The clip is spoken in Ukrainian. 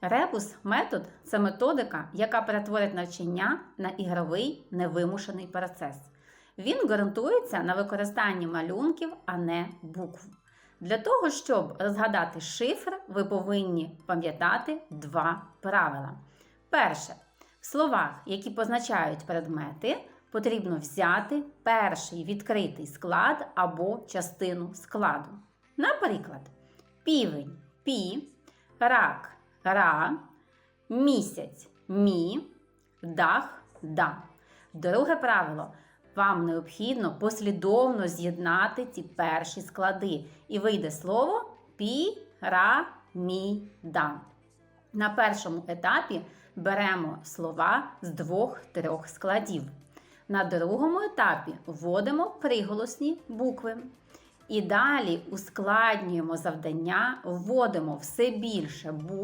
Ребус метод це методика, яка перетворить навчання на ігровий невимушений процес. Він ґрунтується на використанні малюнків, а не букв. Для того, щоб розгадати шифр, ви повинні пам'ятати два правила. Перше, в словах, які позначають предмети, потрібно взяти перший відкритий склад або частину складу. Наприклад, півень пі, рак ра, місяць мі, дах да. Друге правило. Вам необхідно послідовно з'єднати ці перші склади, і вийде слово піраміда. На першому етапі беремо слова з двох-трьох складів. На другому етапі вводимо приголосні букви. І далі ускладнюємо завдання, вводимо все більше букв